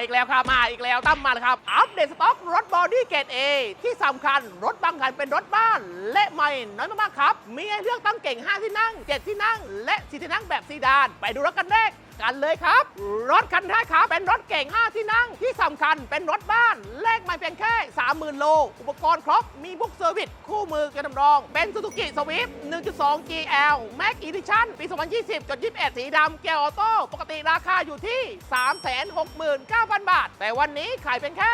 อีกแล้วครับ มาอีกแล้วตั้มมาแล้วครับ อัปเดตสต็อกรถบอดี้เกรดเอที่สำคัญรถบางคันเป็นรถบ้าน และใหม่น้อยมากๆครับ มีให้เลือกตั้งเก่ง 5 ที่นั่ง 7 ที่นั่ง และ 4 ที่นั่งแบบซีดาน ไปดูรถกันแรก กันเลยครับ รถคันแรกครับเป็นรถเก่ง 5 ที่นั่งที่สำคัญเป็นรถบ้าน เลขไม่เพียงแค่ 30,000 โล อุปกรณ์ครบ มีบุ๊กเซอร์วิสคู่มือกันดำรอง เป็น Suzuki Swift 1.2 GL Max Edition ปี 2020จด21 สีดำเกียร์ออโต้ปกติราคาอยู่ที่ 369,000 บาท แต่วันนี้ขายเป็นแค่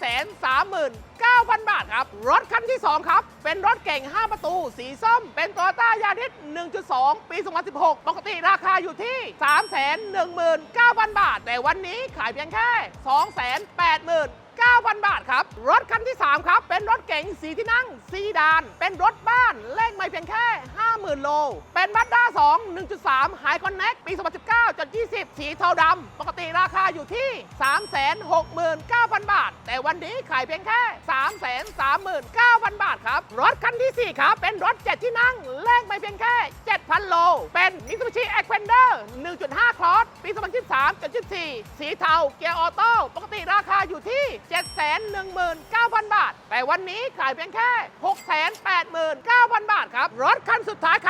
339,000 บาท ครับ รถคันที่ 2 ครับ เป็นรถเก่ง 5 ประตู สีส้ม เป็น Toyota Yaris 1.2 ปี 2016 ปกติราคาอยู่ที่ 319,000 บาท แต่วันนี้ขายเพียงแค่ 280,000 9,000 บาทครับ รถคันที่ 3 ครับ เป็นรถเก๋งสีที่นั่งซีดาน เป็นรถบ้านเลขไม่เพียงแค่ 50,000 โล เป็นบัตด้า2 1.3ไฮคอนเน็กปี 2019จด20 สีเทาดำ ปกติราคาอยู่ที่ 369,000 บาท แต่วันนี้ขายเพียงแค่ 339,000 บาทครับ รถคันที่ 4 ครับ เป็นรถ 7 ที่นั่งเลขไม่เพียงแค่ 7,000 โล เป็น Mitsubishi Xpander 1.5คลอสปี 2023จด24 สีเทาเกียร์ออโต้ปกติราคาอยู่ที่ 719,000 บาท แต่วันนี้ขายเพียงแค่ 689,000 บาทครับ รถคันสุดท้ายครับ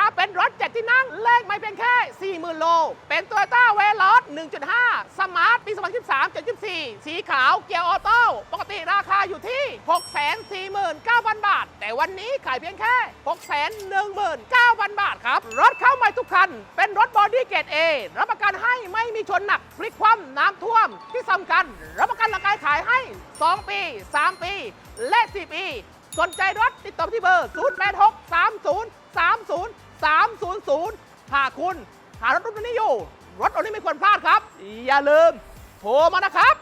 เลขไม่เพียงแค่ 40,000 โล เป็น Toyota v e l o s 1.5 Smart ปี 2023 74 สีขาวเกียร์ออโต้ ปกติราคาอยู่ที่ 649,000 บาท แต่วันนี้ขายเพียงแค่ 619,000 บาทครับ รถเข้าใหม่ทุกคัน เป็นรถบอดี้เกรด A รับประกันให้ไม่มีชนหนัก พลิกคว่ำน้ำท่วม ที่สำคัญ รับประกันราคาขายให้ 2 ปี 3 ปี และ 4 ปี สนใจรถติดต่อที่เบอร์ 086 30 30 300 หากคุณหารถรุ่นนี้อยู่ รถรุ่นนี้ไม่ควรพลาดครับ อย่าลืมโทรมานะครับ